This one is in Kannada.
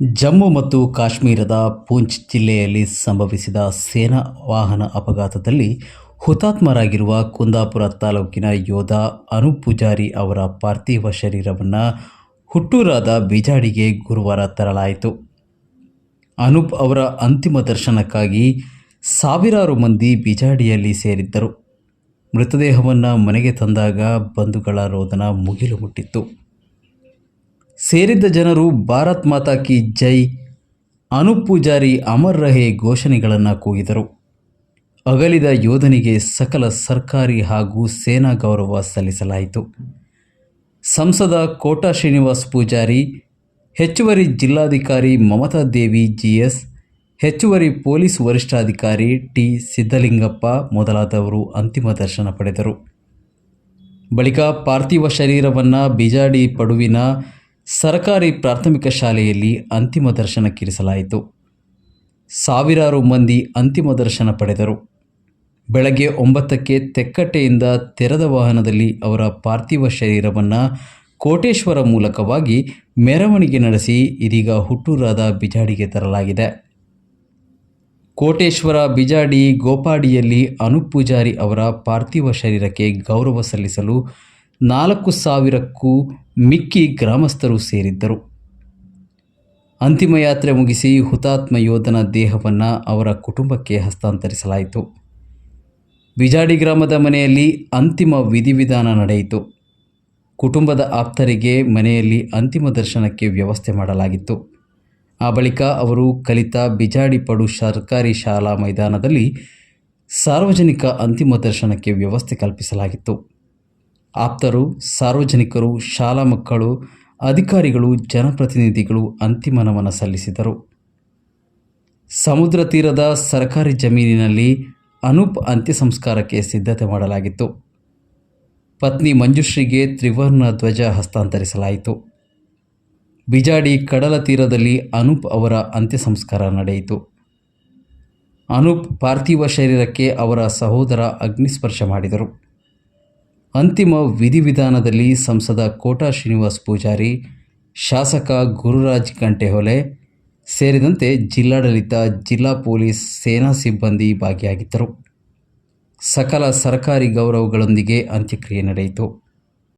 ಜಮ್ಮು ಮತ್ತು ಕಾಶ್ಮೀರದ ಪೂಂಚ್ ಜಿಲ್ಲೆಯಲ್ಲಿ ಸಂಭವಿಸಿದ ಸೇನಾ ವಾಹನ ಅಪಘಾತದಲ್ಲಿ ಹುತಾತ್ಮರಾಗಿರುವ ಕುಂದಾಪುರ ತಾಲೂಕಿನ ಯೋಧ ಅನೂಪ್ ಪೂಜಾರಿ ಅವರ ಪಾರ್ಥಿವ ಶರೀರವನ್ನು ಹುಟ್ಟೂರಾದ ಬಿಜಾಡಿಗೆ ಗುರುವಾರ ತರಲಾಯಿತು. ಅನೂಪ್ ಅವರ ಅಂತಿಮ ದರ್ಶನಕ್ಕಾಗಿ ಸಾವಿರಾರು ಮಂದಿ ಬಿಜಾಡಿಯಲ್ಲಿ ಸೇರಿದ್ದರು. ಮೃತದೇಹವನ್ನು ಮನೆಗೆ ತಂದಾಗ ಬಂಧುಗಳ ರೋದನ ಮುಗಿಲು ಮುಟ್ಟಿತ್ತು. ಸೇರಿದ್ದ ಜನರು ಭಾರತ್ ಮಾತಾ ಕಿ ಜೈ ಅನೂಪ್ ಪೂಜಾರಿ ಅಮರ್ ರಹೆ ಘೋಷಣೆಗಳನ್ನು ಕೂಗಿದರು. ಅಗಲಿದ ಯೋಧನಿಗೆ ಸಕಲ ಸರ್ಕಾರಿ ಹಾಗೂ ಸೇನಾ ಗೌರವ ಸಲ್ಲಿಸಲಾಯಿತು. ಸಂಸದ ಕೋಟಾ ಶ್ರೀನಿವಾಸ್ ಪೂಜಾರಿ, ಹೆಚ್ಚುವರಿ ಜಿಲ್ಲಾಧಿಕಾರಿ ಮಮತಾ ದೇವಿ ಜಿಎಸ್ ಹೆಚ್ಚುವರಿ ಪೊಲೀಸ್ ವರಿಷ್ಠಾಧಿಕಾರಿ ಟಿ ಸಿದ್ದಲಿಂಗಪ್ಪ ಮೊದಲಾದವರು ಅಂತಿಮ ದರ್ಶನ ಪಡೆದರು. ಬಳಿಕ ಪಾರ್ಥಿವ ಶರೀರವನ್ನು ಬಿಜಾಡಿ ಪಡುವಿನ ಸರ್ಕಾರಿ ಪ್ರಾಥಮಿಕ ಶಾಲೆಯಲ್ಲಿ ಅಂತಿಮ ದರ್ಶನಕ್ಕಿರಿಸಲಾಯಿತು. ಸಾವಿರಾರು ಮಂದಿ ಅಂತಿಮ ದರ್ಶನ ಪಡೆದರು. ಬೆಳಗ್ಗೆ ಒಂಬತ್ತಕ್ಕೆ ತೆಕ್ಕಟ್ಟೆಯಿಂದ ತೆರೆದ ವಾಹನದಲ್ಲಿ ಅವರ ಪಾರ್ಥಿವ ಶರೀರವನ್ನು ಕೋಟೇಶ್ವರ ಮೂಲಕವಾಗಿ ಮೆರವಣಿಗೆ ನಡೆಸಿ ಇದೀಗ ಹುಟ್ಟೂರಾದ ಬಿಜಾಡಿಗೆ ತರಲಾಗಿದೆ. ಕೋಟೇಶ್ವರ, ಬಿಜಾಡಿ, ಗೋಪಾಡಿಯಲ್ಲಿ ಅನುಪ್ ಪೂಜಾರಿ ಅವರ ಪಾರ್ಥಿವ ಶರೀರಕ್ಕೆ ಗೌರವ ಸಲ್ಲಿಸಲು ನಾಲ್ಕು ಸಾವಿರಕ್ಕೂ ಮಿಕ್ಕಿ ಗ್ರಾಮಸ್ಥರು ಸೇರಿದ್ದರು. ಅಂತಿಮ ಯಾತ್ರೆ ಮುಗಿಸಿ ಹುತಾತ್ಮ ಯೋಧನ ದೇಹವನ್ನು ಅವರ ಕುಟುಂಬಕ್ಕೆ ಹಸ್ತಾಂತರಿಸಲಾಯಿತು. ಬಿಜಾಡಿ ಗ್ರಾಮದ ಮನೆಯಲ್ಲಿ ಅಂತಿಮ ವಿಧಿವಿಧಾನ ನಡೆಯಿತು. ಕುಟುಂಬದ ಆಪ್ತರಿಗೆ ಮನೆಯಲ್ಲಿ ಅಂತಿಮ ದರ್ಶನಕ್ಕೆ ವ್ಯವಸ್ಥೆ ಮಾಡಲಾಗಿತ್ತು. ಆ ಬಳಿಕ ಅವರು ಕಲಿತ ಬಿಜಾಡಿ ಪಡು ಸರ್ಕಾರಿ ಶಾಲಾ ಮೈದಾನದಲ್ಲಿ ಸಾರ್ವಜನಿಕ ಅಂತಿಮ ದರ್ಶನಕ್ಕೆ ವ್ಯವಸ್ಥೆ ಕಲ್ಪಿಸಲಾಗಿತ್ತು. ಆಪ್ತರು, ಸಾರ್ವಜನಿಕರು, ಶಾಲಾ ಮಕ್ಕಳು, ಅಧಿಕಾರಿಗಳು, ಜನಪ್ರತಿನಿಧಿಗಳು ಅಂತಿಮ ನಮನ ಸಲ್ಲಿಸಿದರು. ಸಮುದ್ರ ತೀರದ ಸರ್ಕಾರಿ ಜಮೀನಿನಲ್ಲಿ ಅನೂಪ್ ಅಂತ್ಯ ಸಂಸ್ಕಾರಕ್ಕೆ ಸಿದ್ಧತೆ ಮಾಡಲಾಗಿತ್ತು. ಪತ್ನಿ ಮಂಜುಶ್ರೀಗೆ ತ್ರಿವರ್ಣ ಧ್ವಜ ಹಸ್ತಾಂತರಿಸಲಾಯಿತು. ಬಿಜಾಡಿ ಕಡಲ ತೀರದಲ್ಲಿ ಅನೂಪ್ ಅವರ ಅಂತ್ಯ ಸಂಸ್ಕಾರ ನಡೆಯಿತು. ಅನೂಪ್ ಪಾರ್ಥಿವ ಶರೀರಕ್ಕೆ ಅವರ ಸಹೋದರ ಅಗ್ನಿಸ್ಪರ್ಶ ಮಾಡಿದರು. ಅಂತಿಮ ವಿಧಿವಿಧಾನದಲ್ಲಿ ಸಂಸದ ಕೋಟಾ ಶ್ರೀನಿವಾಸ್ ಪೂಜಾರಿ, ಶಾಸಕ ಗುರುರಾಜ್ ಕಂಟೆಹೊಲೆ ಸೇರಿದಂತೆ ಜಿಲ್ಲಾಡಳಿತ, ಜಿಲ್ಲಾ ಪೊಲೀಸ್, ಸೇನಾ ಸಿಬ್ಬಂದಿ ಭಾಗಿಯಾಗಿದ್ದರು. ಸಕಲ ಸರ್ಕಾರಿ ಗೌರವಗಳೊಂದಿಗೆ ಅಂತ್ಯಕ್ರಿಯೆ ನಡೆಯಿತು.